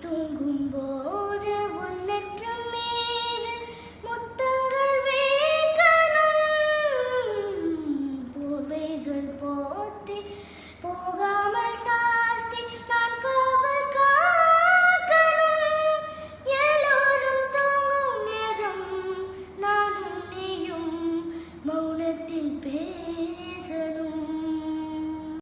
தூங்கும் போது உன்னை